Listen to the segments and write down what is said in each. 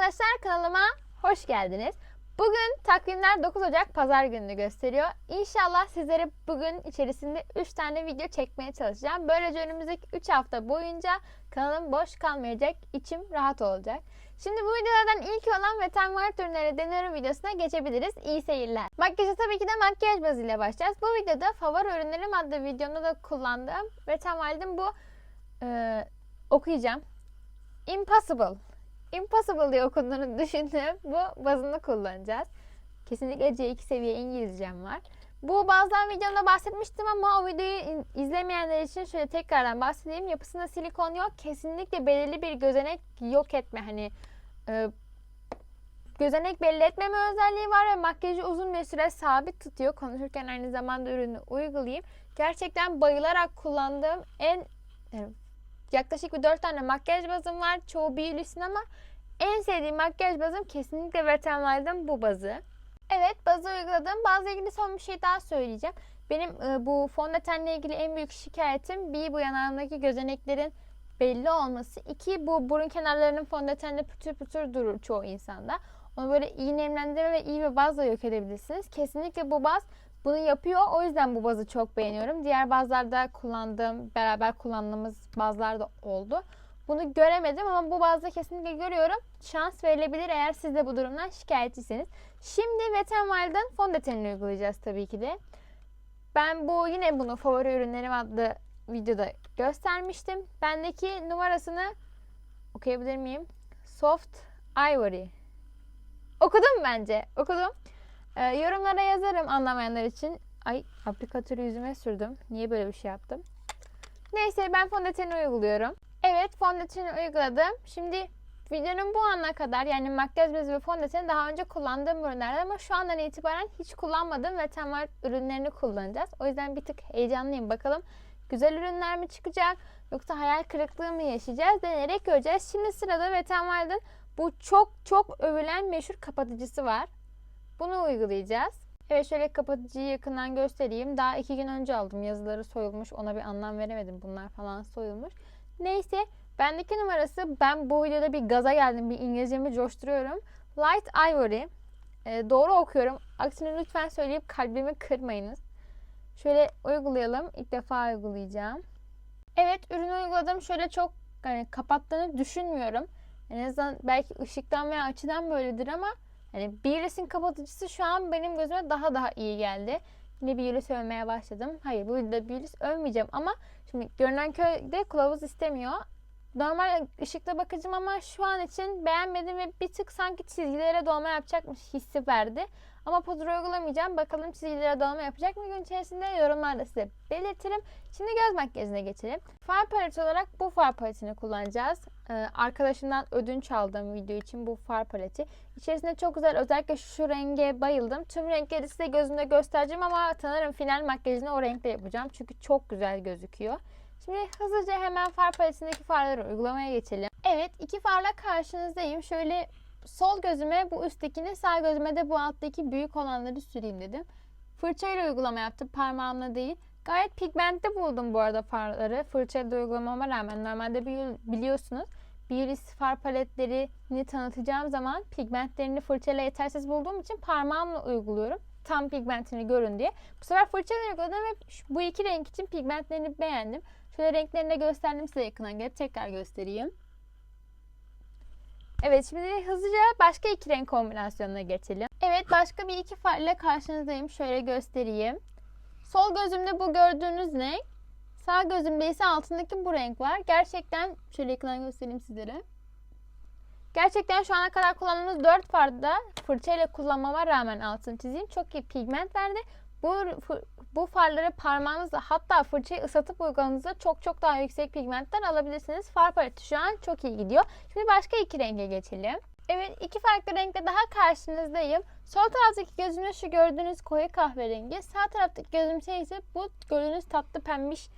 arkadaşlar kanalıma hoş geldiniz. Bugün takvimler 9 Ocak Pazar gününü gösteriyor. İnşallah sizlere bugün içerisinde 3 tane video çekmeye çalışacağım. Böylece önümüzdeki 3 hafta boyunca kanalım boş kalmayacak, içim rahat olacak. Şimdi bu videolardan ilk olan Vetan Mart ürünleri deniyorum videosuna geçebiliriz. İyi seyirler. Makyaja tabii ki de makyaj bazıyla başlayacağız. Bu videoda favori ürünlerim adlı videomda da kullandığım Vetan Wild'in bu e, okuyacağım. Impossible. Impossible diye okunduğunu düşündüğüm bu bazını kullanacağız. Kesinlikle C2 seviye İngilizcem var. Bu bazıdan videomda bahsetmiştim ama o videoyu izlemeyenler için şöyle tekrardan bahsedeyim. Yapısında silikon yok. Kesinlikle belirli bir gözenek yok etme hani e, gözenek belli etmeme özelliği var ve makyajı uzun bir süre sabit tutuyor. Konuşurken aynı zamanda ürünü uygulayayım. Gerçekten bayılarak kullandığım en yaklaşık bir 4 tane makyaj bazım var. Çoğu Beauty'sin ama en sevdiğim makyaj bazım kesinlikle Wet n Wild'ın bu bazı. Evet bazı uyguladım. Bazı ilgili son bir şey daha söyleyeceğim. Benim e, bu fondötenle ilgili en büyük şikayetim bir bu yanağımdaki gözeneklerin belli olması. iki bu burun kenarlarının fondötenle pütür pütür durur çoğu insanda. Onu böyle iyi nemlendirme ve iyi bir bazla yok edebilirsiniz. Kesinlikle bu baz bunu yapıyor. O yüzden bu bazı çok beğeniyorum. Diğer bazlarda kullandığım, beraber kullandığımız bazlar da oldu. Bunu göremedim ama bu bazda kesinlikle görüyorum. Şans verilebilir eğer siz de bu durumdan şikayetçisiniz. Şimdi Wet n Wild'ın fondötenini uygulayacağız tabii ki de. Ben bu yine bunu favori ürünlerim adlı videoda göstermiştim. Bendeki numarasını okuyabilir miyim? Soft Ivory. Okudum bence. Okudum. Ee, yorumlara yazarım anlamayanlar için. Ay aplikatörü yüzüme sürdüm. Niye böyle bir şey yaptım? Neyse ben fondöteni uyguluyorum. Evet fondöteni uyguladım. Şimdi videonun bu ana kadar yani makyaj bezi ve fondöteni daha önce kullandığım ürünlerdi ama şu andan itibaren hiç kullanmadım ve temel ürünlerini kullanacağız. O yüzden bir tık heyecanlıyım. Bakalım güzel ürünler mi çıkacak yoksa hayal kırıklığı mı yaşayacağız denerek göreceğiz. Şimdi sırada Vetemwild'ın bu çok çok övülen meşhur kapatıcısı var. Bunu uygulayacağız. Evet şöyle kapatıcıyı yakından göstereyim. Daha iki gün önce aldım. Yazıları soyulmuş. Ona bir anlam veremedim. Bunlar falan soyulmuş. Neyse bendeki numarası ben bu videoda bir gaza geldim. Bir İngilizcemi coşturuyorum. Light Ivory. Ee, doğru okuyorum. Aksine lütfen söyleyip kalbimi kırmayınız. Şöyle uygulayalım. İlk defa uygulayacağım. Evet ürünü uyguladım. Şöyle çok hani kapattığını düşünmüyorum. En azından belki ışıktan veya açıdan böyledir ama hani Biolis'in kapatıcısı şu an benim gözüme daha daha iyi geldi. Yine Biolis övmeye başladım. Hayır bu videoda Biolis övmeyeceğim ama şimdi görünen köyde kılavuz istemiyor. Normal ışıkla bakacağım ama şu an için beğenmedim ve bir tık sanki çizgilere dolma yapacakmış hissi verdi. Ama pudra uygulamayacağım. Bakalım çizgilere dolma yapacak mı gün içerisinde yorumlarda size belirtirim. Şimdi göz makyajına geçelim. Far paleti olarak bu far paletini kullanacağız. Ee, arkadaşımdan ödünç aldığım video için bu far paleti. İçerisinde çok güzel özellikle şu renge bayıldım. Tüm renkleri size gözümde göstereceğim ama sanırım final makyajını o renkle yapacağım. Çünkü çok güzel gözüküyor. Şimdi hızlıca hemen far paletindeki farları uygulamaya geçelim. Evet iki farla karşınızdayım. Şöyle sol gözüme bu üsttekini sağ gözüme de bu alttaki büyük olanları süreyim dedim. Fırçayla uygulama yaptım parmağımla değil. Gayet pigmentli buldum bu arada farları. Fırçayla uygulamama rağmen normalde bili- biliyorsunuz Biolis far paletlerini tanıtacağım zaman pigmentlerini fırçayla yetersiz bulduğum için parmağımla uyguluyorum. Tam pigmentini görün diye. Bu sefer fırçayla uyguladım ve bu iki renk için pigmentlerini beğendim. Şöyle renklerini de gösterdim size yakından gelip tekrar göstereyim. Evet şimdi hızlıca başka iki renk kombinasyonuna geçelim. Evet başka bir iki farla karşınızdayım. Şöyle göstereyim. Sol gözümde bu gördüğünüz renk. Sağ gözümde ise altındaki bu renk var. Gerçekten şöyle yakından göstereyim sizlere. Gerçekten şu ana kadar kullandığımız 4 farda fırçayla kullanmama rağmen altını çizeyim. Çok iyi pigment verdi. Bu, bu farları parmağınızla hatta fırçayı ıslatıp uyguladığınızda çok çok daha yüksek pigmentler alabilirsiniz. Far paleti şu an çok iyi gidiyor. Şimdi başka iki renge geçelim. Evet iki farklı renkte daha karşınızdayım. Sol taraftaki gözümde şu gördüğünüz koyu kahverengi. Sağ taraftaki gözümde ise bu gördüğünüz tatlı pembiş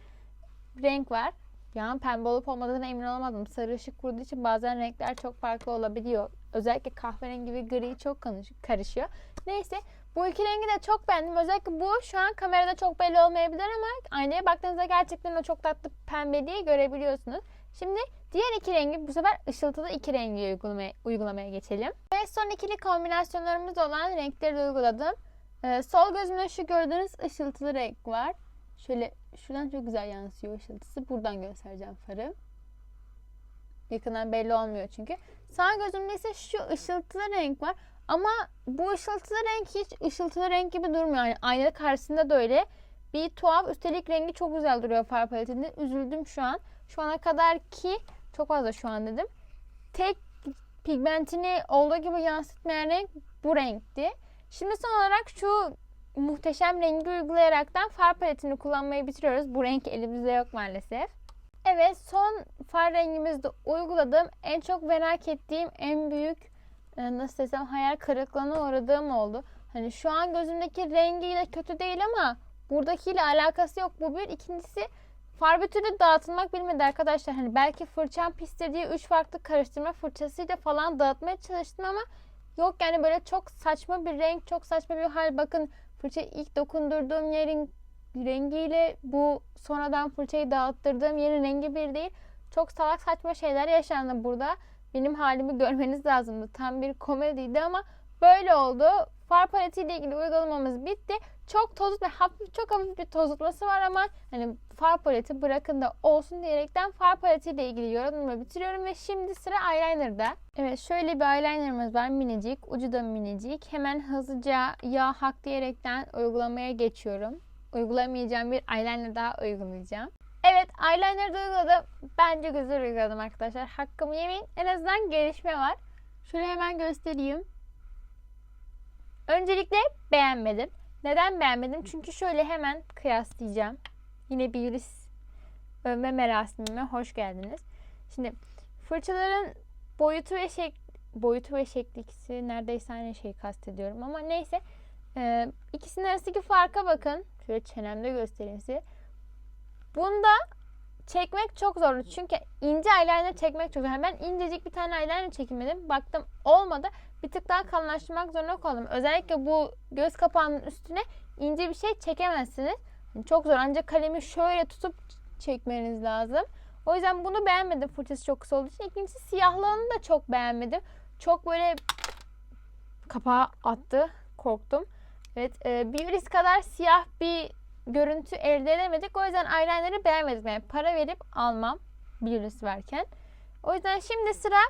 renk var. Yani pembe olup olmadığına emin olamadım. Sarı ışık vurduğu için bazen renkler çok farklı olabiliyor. Özellikle kahverengi ve gri çok karışıyor. Neyse bu iki rengi de çok beğendim. Özellikle bu şu an kamerada çok belli olmayabilir ama aynaya baktığınızda gerçekten o çok tatlı pembe diye görebiliyorsunuz. Şimdi Diğer iki rengi bu sefer ışıltılı iki rengi uygulamaya, uygulamaya geçelim. Ve son ikili kombinasyonlarımız olan renkleri uyguladım. Ee, sol gözümde şu gördüğünüz ışıltılı renk var. Şöyle şuradan çok güzel yansıyor ışıltısı. Buradan göstereceğim farı. Yakından belli olmuyor çünkü. Sağ gözümde ise şu ışıltılı renk var. Ama bu ışıltılı renk hiç ışıltılı renk gibi durmuyor. Yani ayna karşısında da öyle. Bir tuhaf. Üstelik rengi çok güzel duruyor far paletinde. Üzüldüm şu an. Şu ana kadar ki çok fazla şu an dedim. Tek pigmentini olduğu gibi yansıtmayan renk bu renkti. Şimdi son olarak şu muhteşem rengi uygulayaraktan far paletini kullanmayı bitiriyoruz. Bu renk elimizde yok maalesef. Evet son far rengimizi de uyguladım. En çok merak ettiğim en büyük nasıl desem hayal kırıklığına uğradığım oldu. Hani şu an gözümdeki rengiyle kötü değil ama buradakiyle alakası yok. Bu bir. İkincisi far bütünü dağıtılmak bilmedi arkadaşlar. Hani belki fırçam pistir diye 3 farklı karıştırma fırçasıyla falan dağıtmaya çalıştım ama yok yani böyle çok saçma bir renk, çok saçma bir hal. Bakın fırçayı ilk dokundurduğum yerin rengiyle bu sonradan fırçayı dağıttırdığım yerin rengi bir değil. Çok salak saçma şeyler yaşandı burada. Benim halimi görmeniz lazımdı. Tam bir komediydi ama böyle oldu. Far paletiyle ilgili uygulamamız bitti. Çok tozut ve hafif, çok hafif bir tozutması var ama hani far paleti bırakın da olsun diyerekten far paletiyle ilgili yorumumu bitiriyorum ve şimdi sıra eyeliner'da. Evet şöyle bir eyelinerımız var minicik, ucu da minicik. Hemen hızlıca ya hak diyerekten uygulamaya geçiyorum. Uygulamayacağım bir eyeliner daha uygulayacağım. Evet eyeliner de uyguladım. Bence güzel uyguladım arkadaşlar. Hakkımı yemeyin. En azından gelişme var. Şöyle hemen göstereyim. Öncelikle beğenmedim. Neden beğenmedim? Çünkü şöyle hemen kıyaslayacağım. Yine bir iris övme merasimime hoş geldiniz. Şimdi fırçaların boyutu ve şek boyutu ve şekliksi neredeyse aynı şeyi kastediyorum ama neyse. Ee, ikisinin arasındaki farka bakın. Şöyle çenemde göstereyim size. Bunda çekmek çok zor. Çünkü ince eyeliner çekmek çok zor. Ben incecik bir tane eyeliner çekmedim. Baktım olmadı. Bir tık daha kalınlaştırmak zorunda kaldım. Özellikle bu göz kapağının üstüne ince bir şey çekemezsiniz. Çok zor. Ancak kalemi şöyle tutup çekmeniz lazım. O yüzden bunu beğenmedim fırçası çok kısa olduğu için. İkincisi siyahlığını da çok beğenmedim. Çok böyle kapağı attı. Korktum. Evet e, bir risk kadar siyah bir görüntü elde edemedik. O yüzden eyeliner'ı beğenmedik. Yani para verip almam bir varken. O yüzden şimdi sıra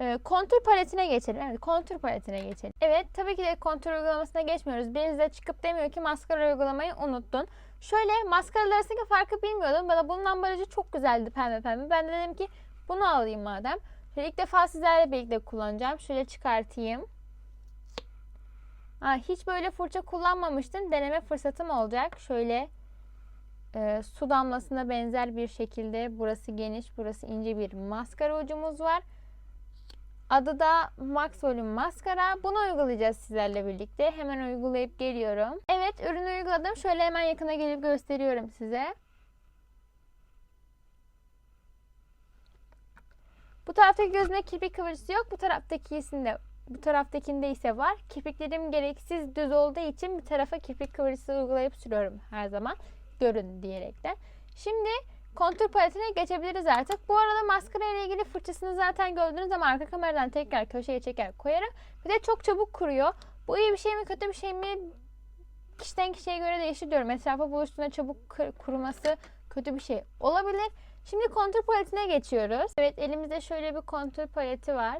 e, kontür paletine geçelim. Evet kontür paletine geçelim. Evet tabii ki de kontür uygulamasına geçmiyoruz. Birisi de çıkıp demiyor ki maskara uygulamayı unuttun. Şöyle maskaralar arasındaki farkı bilmiyordum. Bana bunun ambalajı çok güzeldi pembe pembe. Ben de dedim ki bunu alayım madem. Şöyle ilk defa sizlerle birlikte kullanacağım. Şöyle çıkartayım. Ha, hiç böyle fırça kullanmamıştım. Deneme fırsatım olacak. Şöyle e, su damlasına benzer bir şekilde burası geniş, burası ince bir maskara ucumuz var. Adı da Max Volume Maskara. Bunu uygulayacağız sizlerle birlikte. Hemen uygulayıp geliyorum. Evet ürünü uyguladım. Şöyle hemen yakına gelip gösteriyorum size. Bu taraftaki gözümde kirpik kıvırcısı yok. Bu taraftakisinde bu taraftakinde ise var. Kirpiklerim gereksiz düz olduğu için bir tarafa kirpik kıvırcısı uygulayıp sürüyorum her zaman. Görün diyerekten. Şimdi kontur paletine geçebiliriz artık. Bu arada maskara ile ilgili fırçasını zaten gördünüz ama arka kameradan tekrar köşeye çeker koyarım. Bir de çok çabuk kuruyor. Bu iyi bir şey mi kötü bir şey mi kişiden kişiye göre değişir diyorum. Etrafa buluştuğunda çabuk kuruması kötü bir şey olabilir. Şimdi kontur paletine geçiyoruz. Evet elimizde şöyle bir kontur paleti var.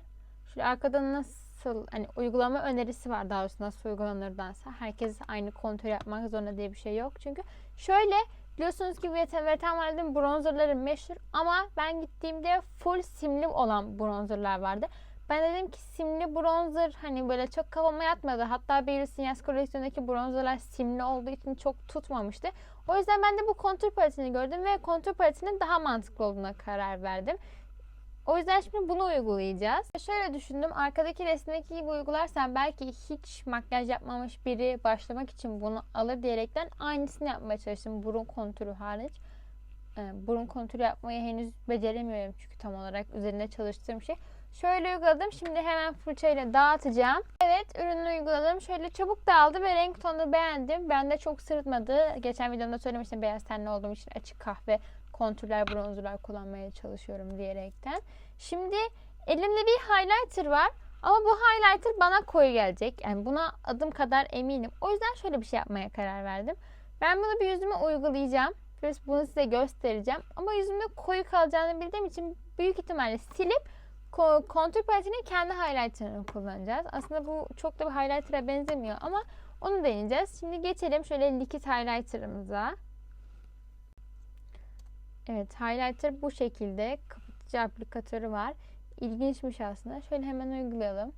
Şöyle arkadan nasıl hani uygulama önerisi var daha doğrusu nasıl uygulanırdansa. Herkes aynı kontür yapmak zorunda diye bir şey yok. Çünkü şöyle biliyorsunuz ki Vetem Vald'in bronzerları meşhur ama ben gittiğimde full simli olan bronzerlar vardı. Ben dedim ki simli bronzer hani böyle çok kafama yatmadı. Hatta Beyrouth Sinyas koleksiyondaki bronzerlar simli olduğu için çok tutmamıştı. O yüzden ben de bu kontur paletini gördüm ve kontur paletinin daha mantıklı olduğuna karar verdim. O yüzden şimdi bunu uygulayacağız. Şöyle düşündüm. Arkadaki resimdeki gibi uygularsam belki hiç makyaj yapmamış biri başlamak için bunu alır diyerekten aynısını yapmaya çalıştım. Burun kontürü hariç. Ee, burun kontürü yapmayı henüz beceremiyorum çünkü tam olarak üzerinde çalıştığım şey. Şöyle uyguladım. Şimdi hemen fırçayla dağıtacağım. Evet ürünü uyguladım. Şöyle çabuk dağıldı ve renk tonunu beğendim. Ben de çok sırıtmadı. Geçen videomda söylemiştim beyaz tenli olduğum için açık kahve kontürler, bronzerlar kullanmaya çalışıyorum diyerekten. Şimdi elimde bir highlighter var. Ama bu highlighter bana koyu gelecek. Yani buna adım kadar eminim. O yüzden şöyle bir şey yapmaya karar verdim. Ben bunu bir yüzüme uygulayacağım. Ve bunu size göstereceğim. Ama yüzümde koyu kalacağını bildiğim için büyük ihtimalle silip ko- kontür paletinin kendi highlighter'ını kullanacağız. Aslında bu çok da bir highlighter'a benzemiyor ama onu deneyeceğiz. Şimdi geçelim şöyle likit highlighter'ımıza. Evet highlighter bu şekilde. Kapatıcı aplikatörü var. İlginçmiş aslında. Şöyle hemen uygulayalım.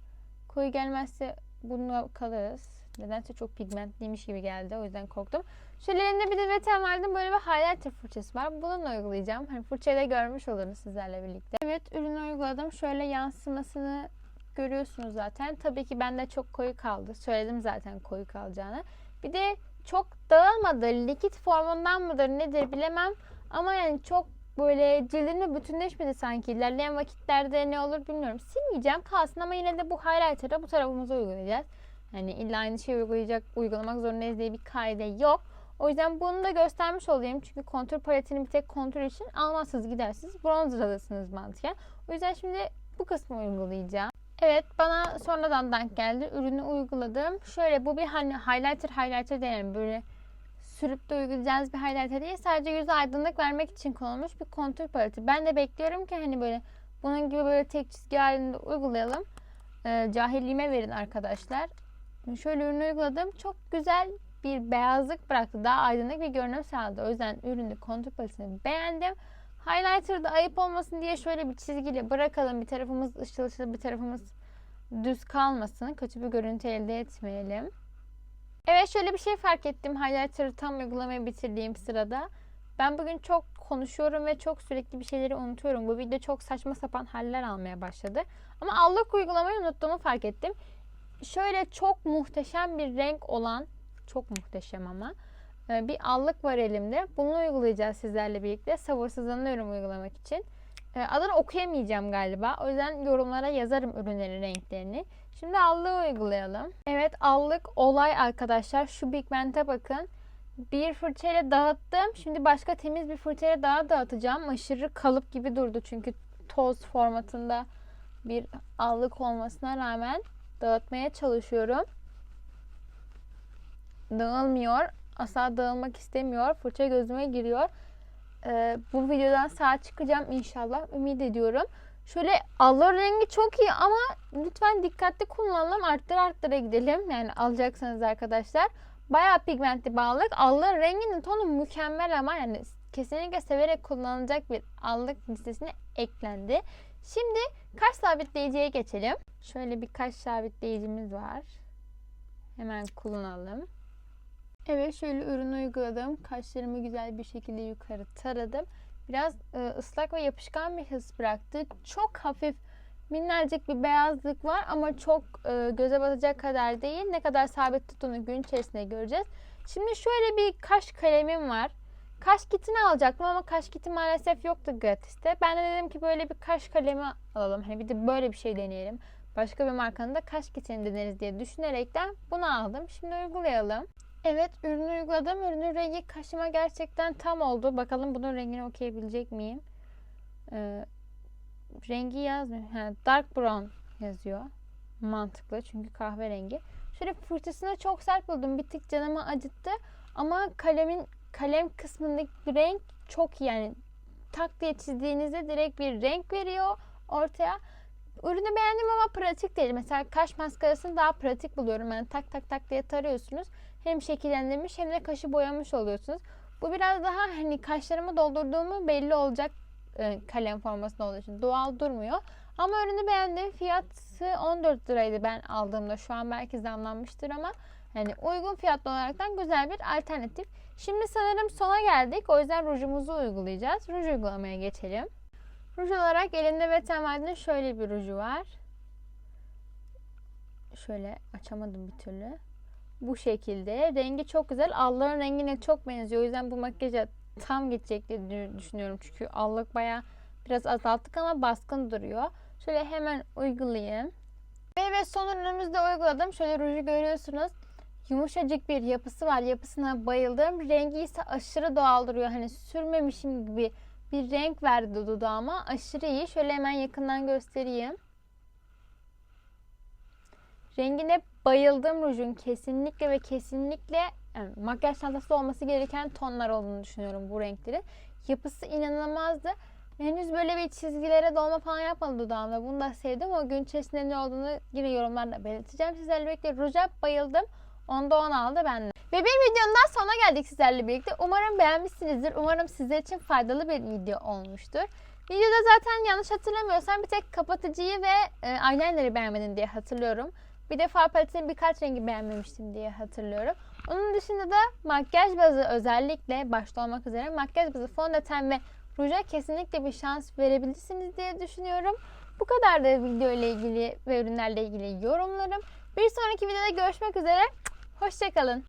Koyu gelmezse bununla kalırız. Nedense çok pigmentliymiş gibi geldi. O yüzden korktum. Şöyle elimde bir de Vetem vardı. Böyle bir highlighter fırçası var. Bununla uygulayacağım. Hani fırçayı da görmüş oluruz sizlerle birlikte. Evet ürünü uyguladım. Şöyle yansımasını görüyorsunuz zaten. Tabii ki bende çok koyu kaldı. Söyledim zaten koyu kalacağını. Bir de çok dağılmadı. Likit formundan mıdır nedir bilemem. Ama yani çok böyle cildimle bütünleşmedi sanki. İlerleyen vakitlerde ne olur bilmiyorum. Silmeyeceğim kalsın ama yine de bu highlighter'ı bu tarafımıza uygulayacağız. Yani illa aynı şeyi uygulayacak, uygulamak zorundayız diye bir kaide yok. O yüzden bunu da göstermiş olayım. Çünkü kontür paletini bir tek kontür için almazsınız gidersiniz. Bronzer alırsınız mantıken. O yüzden şimdi bu kısmı uygulayacağım. Evet bana sonradan denk geldi. Ürünü uyguladım. Şöyle bu bir hani highlighter highlighter değil. Böyle sürüp de uygulayacağınız bir highlighter değil. Sadece yüze aydınlık vermek için kullanılmış bir kontür paleti. Ben de bekliyorum ki hani böyle bunun gibi böyle tek çizgi halinde uygulayalım. Ee, cahilliğime verin arkadaşlar. Şöyle ürünü uyguladım. Çok güzel bir beyazlık bıraktı. Daha aydınlık bir görünüm sağladı. O yüzden ürünü kontür paletini beğendim. Highlighter'da ayıp olmasın diye şöyle bir çizgiyle bırakalım. Bir tarafımız ışıl ışıl bir tarafımız düz kalmasın. Kötü bir görüntü elde etmeyelim. Evet şöyle bir şey fark ettim. Highlighter'ı tam uygulamayı bitirdiğim sırada. Ben bugün çok konuşuyorum ve çok sürekli bir şeyleri unutuyorum. Bu video çok saçma sapan haller almaya başladı. Ama allık uygulamayı unuttuğumu fark ettim. Şöyle çok muhteşem bir renk olan, çok muhteşem ama e, bir allık var elimde. Bunu uygulayacağız sizlerle birlikte. Sabırsızlanıyorum uygulamak için. E, Adını okuyamayacağım galiba. O yüzden yorumlara yazarım ürünlerin renklerini. Şimdi allığı uygulayalım. Evet allık olay arkadaşlar. Şu pigmente bakın. Bir fırçayla dağıttım. Şimdi başka temiz bir fırçayla daha dağıtacağım. Aşırı kalıp gibi durdu çünkü toz formatında bir allık olmasına rağmen dağıtmaya çalışıyorum. Dağılmıyor. Asla dağılmak istemiyor. Fırça gözüme giriyor. Ee, bu videodan sağ çıkacağım inşallah. Ümit ediyorum. Şöyle alır rengi çok iyi ama lütfen dikkatli kullanalım. Arttır arttıra gidelim. Yani alacaksanız arkadaşlar. Bayağı pigmentli bağlık. Allık renginin tonu mükemmel ama yani kesinlikle severek kullanılacak bir allık listesine eklendi. Şimdi kaş sabitleyiciye geçelim. Şöyle bir kaş sabitleyicimiz var. Hemen kullanalım. Evet şöyle ürünü uyguladım. Kaşlarımı güzel bir şekilde yukarı taradım. Biraz e, ıslak ve yapışkan bir his bıraktı. Çok hafif minnacık bir beyazlık var ama çok e, göze batacak kadar değil. Ne kadar sabit tuttuğunu gün içerisinde göreceğiz. Şimdi şöyle bir kaş kalemim var. Kaş kitini alacaktım ama kaş kiti maalesef yoktu gratis'te. Ben de dedim ki böyle bir kaş kalemi alalım. Hani bir de böyle bir şey deneyelim. Başka bir markanın da kaş kitini deneriz diye düşünerekten bunu aldım. Şimdi uygulayalım. Evet ürünü uyguladım. Ürünün rengi kaşıma gerçekten tam oldu. Bakalım bunun rengini okuyabilecek miyim? Ee, rengi yazmıyor. Ha, dark brown yazıyor. Mantıklı çünkü kahverengi. Şöyle fırçasını çok sert buldum. Bir tık canımı acıttı. Ama kalemin kalem kısmındaki renk çok. Yani tak diye çizdiğinizde direkt bir renk veriyor ortaya. Ürünü beğendim ama pratik değil. Mesela kaş maskarasını daha pratik buluyorum. Yani tak tak tak diye tarıyorsunuz. Hem şekillendirmiş hem de kaşı boyamış oluyorsunuz. Bu biraz daha hani kaşlarımı doldurduğumu belli olacak e, kalem formasında olduğu için doğal durmuyor. Ama ürünü beğendim. Fiyatı 14 liraydı ben aldığımda. Şu an belki zamlanmıştır ama yani uygun fiyatlı olaraktan güzel bir alternatif. Şimdi sanırım sona geldik. O yüzden rujumuzu uygulayacağız. Ruj uygulamaya geçelim. Ruj olarak elimde Vetemard'ın şöyle bir ruju var. Şöyle açamadım bir türlü. Bu şekilde. Rengi çok güzel. Alların rengine çok benziyor. O yüzden bu makyaja tam gidecek diye düşünüyorum. Çünkü allık baya biraz azalttık ama baskın duruyor. Şöyle hemen uygulayayım. Ve, ve son ürünümüzde uyguladım. Şöyle ruju görüyorsunuz. Yumuşacık bir yapısı var. Yapısına bayıldım. Rengi ise aşırı doğal duruyor. Hani sürmemişim gibi bir renk verdi dudağıma. Aşırı iyi. Şöyle hemen yakından göstereyim. Rengine bayıldım rujun. Kesinlikle ve kesinlikle yani makyaj çantası olması gereken tonlar olduğunu düşünüyorum bu renklerin. Yapısı inanılmazdı. Henüz böyle bir çizgilere dolma falan yapmadı dudağımda. Bunu da sevdim. O gün içerisinde ne olduğunu yine yorumlarda belirteceğim. Sizlerle birlikte ruja bayıldım. Onda 10 aldı benden. Ve bir videonun daha sonuna geldik sizlerle birlikte. Umarım beğenmişsinizdir. Umarım sizler için faydalı bir video olmuştur. Videoda zaten yanlış hatırlamıyorsam bir tek kapatıcıyı ve e, eyeliner'ı beğenmedin diye hatırlıyorum. Bir de far paletinin birkaç rengi beğenmemiştim diye hatırlıyorum. Onun dışında da makyaj bazı özellikle başta olmak üzere makyaj bazı fondöten ve ruja kesinlikle bir şans verebilirsiniz diye düşünüyorum. Bu kadar da video ile ilgili ve ürünlerle ilgili yorumlarım. Bir sonraki videoda görüşmek üzere. Hoşçakalın.